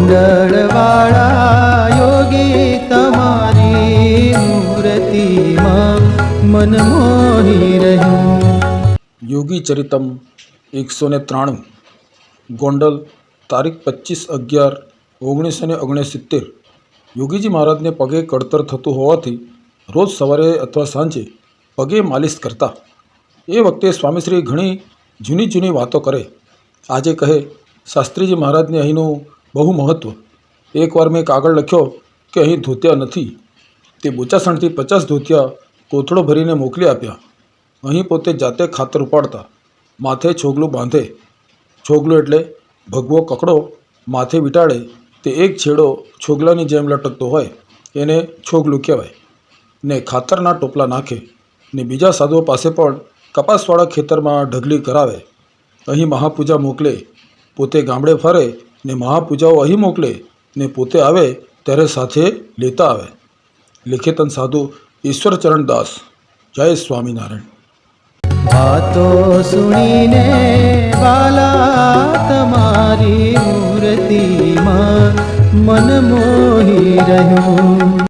ગોંડળવાળા યોગી તમારી મૂર્તિમાં મન મોહી રહ્યું. યોગી ચરિતમ એકસો ને ત્રાણું. ગોંડલ, તારીખ પચીસ અગિયાર ઓગણીસો ને ઓગણસિત્તેર. યોગીજી મહારાજને પગે કળતર થતું હોવાથી રોજ સવારે અથવા સાંજે પગે માલિશ કરતા. એ વખતે સ્વામીશ્રી ઘણી જૂની જૂની વાતો કરે. આજે કહે, શાસ્ત્રીજી મહારાજને અહીંનું બહુ મહત્ત્વ એકવાર મેં કાગળ લખ્યો કે અહીં ધોતિયા નથી. તે બોચાસણથી પચાસ ધોતિયા કોથળો ભરીને મોકલી આપ્યા. અહીં પોતે જાતે ખાતર ઉપાડતા. માથે છોગલું બાંધે. છોગલું એટલે ભગવો કકડો માથે વીંટાળે તે એક છેડો છોગલાની જેમ લટકતો હોય. એને છોગલું કહેવાય. ને ખાતરના ટોપલા નાખે. ને બીજા સાધુઓ પાસે પણ કપાસવાળા ખેતરમાં ઢગલી કરાવે. અહીં મહાપૂજા મોકલે. પોતે ગામડે ફરે. ને મહાપૂજાઓ અહીં મોકલે ને પોતે આવે ત્યારે સાથે લેતા આવે. લેખેતન સાધુ ઈશ્વરચરણ દાસ જય સ્વામિનારાયણ. વાતો સુણીને બાલા તમારી મૂર્તિમાં મન મોહી રહ્યું.